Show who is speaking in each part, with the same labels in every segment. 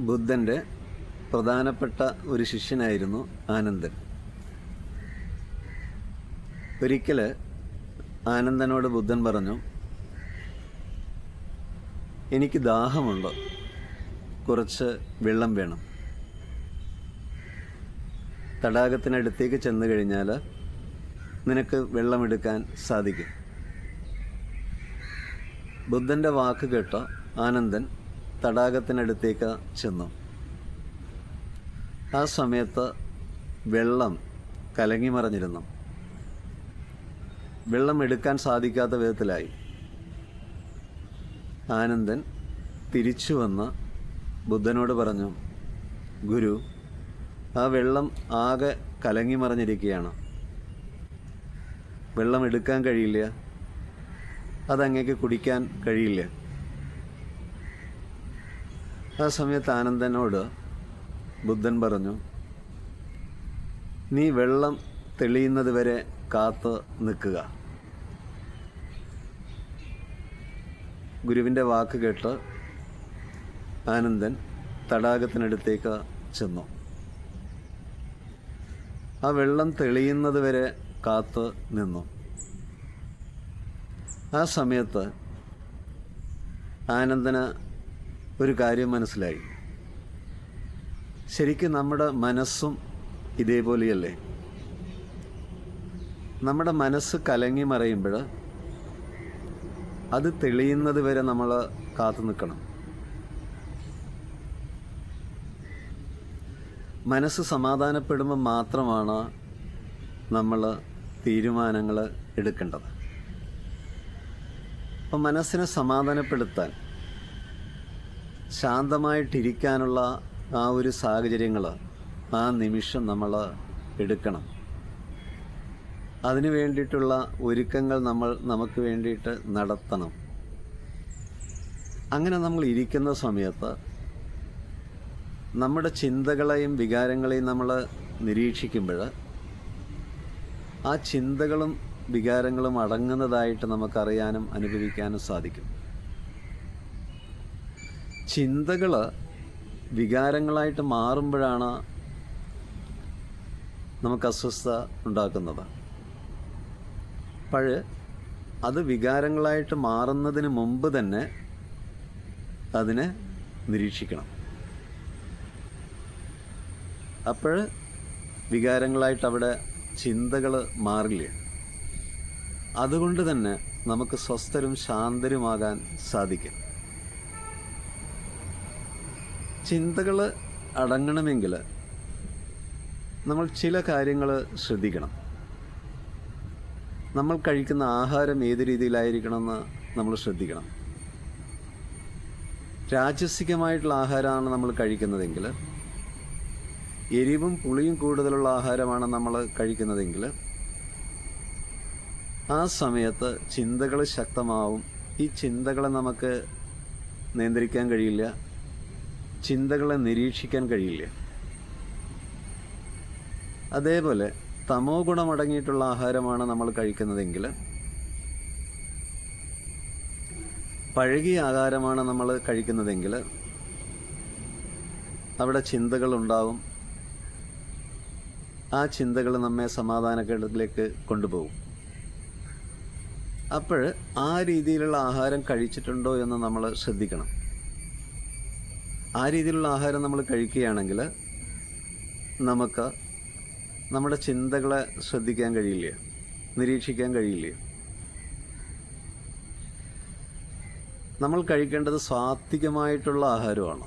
Speaker 1: ബുദ്ധന്റെ പ്രധാനപ്പെട്ട ഒരു ശിഷ്യനായിരുന്നു ആനന്ദൻ. ഒരിക്കൽ ആനന്ദനോട് ബുദ്ധൻ പറഞ്ഞു എനിക്ക് ദാഹമുണ്ട്. കുറച്ച് വെള്ളം വേണം. തടാകത്തിനടുത്തേക്ക് ചെന്നു കഴിഞ്ഞാൽ നിനക്ക് വെള്ളമെടുക്കാൻ സാധിക്കും. ബുദ്ധന്റെ വാക്ക് കേട്ട ആനന്ദൻ തടാകത്തിനടുത്തേക്ക് ചെന്നു. ആ സമയത്ത് വെള്ളം കലങ്ങി മറിഞ്ഞിരുന്നു വെള്ളം എടുക്കാൻ സാധിക്കാത്ത വിധത്തിലായി. ആനന്ദൻ തിരിച്ചു വന്ന് ബുദ്ധനോട് പറഞ്ഞു ഗുരു ആ വെള്ളം ആകെ കലങ്ങി മറിഞ്ഞിരിക്കുകയാണ് വെള്ളം എടുക്കാൻ കഴിയില്ല. അതങ്ങേക്ക് കുടിക്കാൻ കഴിയില്ല. ആ സമയത്ത് ആനന്ദനോട് ബുദ്ധൻ പറഞ്ഞു നീ വെള്ളം തെളിയുന്നത് വരെ കാത്ത് നിൽക്കുക. ഗുരുവിന്റെ വാക്ക് കേട്ട് ആനന്ദൻ തടാകത്തിനടുത്തേക്ക് ചെന്നു. ആ വെള്ളം തെളിയുന്നത് വരെ കാത്ത് നിന്നു. ആ സമയത്ത് ആനന്ദന് ഒരു കാര്യം മനസ്സിലായി. ശരിക്കും നമ്മുടെ മനസ്സും ഇതേപോലെയല്ലേ? നമ്മുടെ മനസ്സ് കലങ്ങി മറയുമ്പോൾ അത് തെളിയുന്നത് വരെ നമ്മൾ കാത്തു നിൽക്കണം. മനസ്സ് സമാധാനപ്പെടുമ്പോൾ മാത്രമാണ് നമ്മൾ തീരുമാനങ്ങൾ എടുക്കേണ്ടത്. അപ്പം മനസ്സിനെ സമാധാനപ്പെടുത്താൻ ശാന്തമായിട്ടിരിക്കാനുള്ള ആ ഒരു സാഹചര്യങ്ങൾ ആ നിമിഷം നമ്മൾ എടുക്കണം. അതിനു വേണ്ടിയിട്ടുള്ള ഒരുക്കങ്ങൾ നമ്മൾ നമുക്ക് വേണ്ടിയിട്ട് നടത്തണം. അങ്ങനെ നമ്മൾ ഇരിക്കുന്ന സമയത്ത് നമ്മുടെ ചിന്തകളെയും വികാരങ്ങളെയും നമ്മൾ നിരീക്ഷിക്കുമ്പോൾ ആ ചിന്തകളും വികാരങ്ങളും അടങ്ങുന്നതായിട്ട് നമുക്കറിയാനും അനുഭവിക്കാനും സാധിക്കും. ചിന്തകൾ വികാരങ്ങളായിട്ട് മാറുമ്പോഴാണ് നമുക്ക് അസ്വസ്ഥത ഉണ്ടാക്കുന്നത്. അപ്പോൾ അത് വികാരങ്ങളായിട്ട് മാറുന്നതിന് മുമ്പ് തന്നെ അതിനെ നിരീക്ഷിക്കണം. അപ്പോൾ വികാരങ്ങളായിട്ട് അവിടെ ചിന്തകൾ മാറില്ല? അതുകൊണ്ട് തന്നെ നമുക്ക് സ്വസ്ഥരും ശാന്തരുമാകാൻ സാധിക്കും. ചിന്തകൾ അടങ്ങണമെങ്കിൽ നമ്മൾ ചില കാര്യങ്ങൾ ശ്രദ്ധിക്കണം. നമ്മൾ കഴിക്കുന്ന ആഹാരം ഏത് രീതിയിലായിരിക്കണമെന്ന് നമ്മൾ ശ്രദ്ധിക്കണം. രാജസികമായിട്ടുള്ള ആഹാരമാണ് നമ്മൾ കഴിക്കുന്നതെങ്കിൽ എരിവും പുളിയും കൂടുതലുള്ള ആഹാരമാണ് നമ്മൾ കഴിക്കുന്നതെങ്കിൽ ആ സമയത്ത് ചിന്തകൾ ശക്തമാവും. ഈ ചിന്തകളെ നമുക്ക് നിയന്ത്രിക്കാൻ കഴിയില്ല. ചിന്തകളെ നിരീക്ഷിക്കാൻ കഴിയില്ല? അതേപോലെ തമോ ഗുണമടങ്ങിയിട്ടുള്ള ആഹാരമാണ് നമ്മൾ കഴിക്കുന്നതെങ്കിൽ പഴകിയ ആഹാരമാണ് നമ്മൾ കഴിക്കുന്നതെങ്കിൽ അവിടെ ചിന്തകളുണ്ടാവും ആ ചിന്തകൾ നമ്മെ സമാധാനക്കേടത്തിലേക്ക് കൊണ്ടുപോകും. അപ്പോൾ ആ രീതിയിലുള്ള ആഹാരം കഴിച്ചിട്ടുണ്ടോ എന്ന് നമ്മൾ ശ്രദ്ധിക്കണം. ആ രീതിയിലുള്ള ആഹാരം നമ്മൾ കഴിക്കുകയാണെങ്കിൽ നമുക്ക് നമ്മുടെ ചിന്തകളെ ശ്രദ്ധിക്കാൻ കഴിയില്ല? നിരീക്ഷിക്കാൻ കഴിയില്ല? നമ്മൾ കഴിക്കേണ്ടത് സാത്വികമായിട്ടുള്ള ആഹാരമാണ്.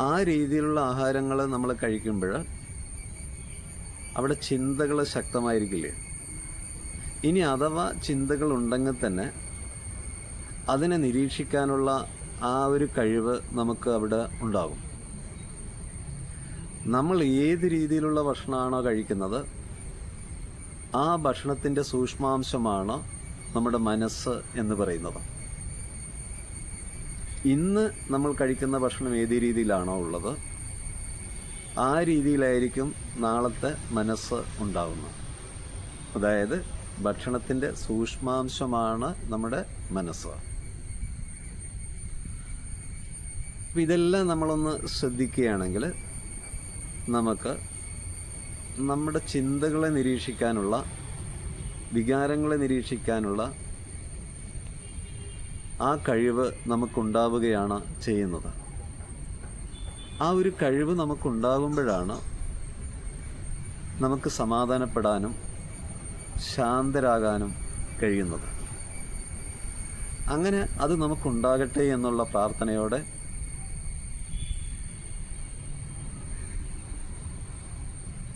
Speaker 1: ആ രീതിയിലുള്ള ആഹാരങ്ങൾ നമ്മൾ കഴിക്കുമ്പോൾ അവിടെ ചിന്തകൾ ശക്തമായിരിക്കില്ലേ? ഇനി അഥവാ ചിന്തകൾ ഉണ്ടെങ്കിൽ തന്നെ അതിനെ നിരീക്ഷിക്കാനുള്ള ആ ഒരു കഴിവ് നമുക്ക് അവിടെ ഉണ്ടാകും. നമ്മൾ ഏത് രീതിയിലുള്ള ഭക്ഷണമാണോ കഴിക്കുന്നത് ആ ഭക്ഷണത്തിന്റെ സൂക്ഷ്മാംശമാണ് നമ്മുടെ മനസ്സ് എന്ന് പറയുന്നത്. ഇന്ന് നമ്മൾ കഴിക്കുന്ന ഭക്ഷണം ഏത് രീതിയിലാണോ ഉള്ളത് ആ രീതിയിലായിരിക്കും നാളത്തെ മനസ്സ് ഉണ്ടാകുന്നത്. അതായത് ഭക്ഷണത്തിന്റെ സൂക്ഷ്മാംശമാണ് നമ്മുടെ മനസ്സ്. അപ്പോൾ ഇതെല്ലാം നമ്മളൊന്ന് ശ്രദ്ധിക്കുകയാണെങ്കിൽ നമുക്ക് നമ്മുടെ ചിന്തകളെ നിരീക്ഷിക്കാനുള്ള വികാരങ്ങളെ നിരീക്ഷിക്കാനുള്ള ആ കഴിവ് നമുക്കുണ്ടാവുകയാണ് ചെയ്യുന്നത്. ആ ഒരു കഴിവ് നമുക്കുണ്ടാകുമ്പോഴാണ് നമുക്ക് സമാധാനപ്പെടാനും ശാന്തരാകാനും കഴിയുന്നത്. അങ്ങനെ അത് നമുക്കുണ്ടാകട്ടെ എന്നുള്ള പ്രാർത്ഥനയോടെ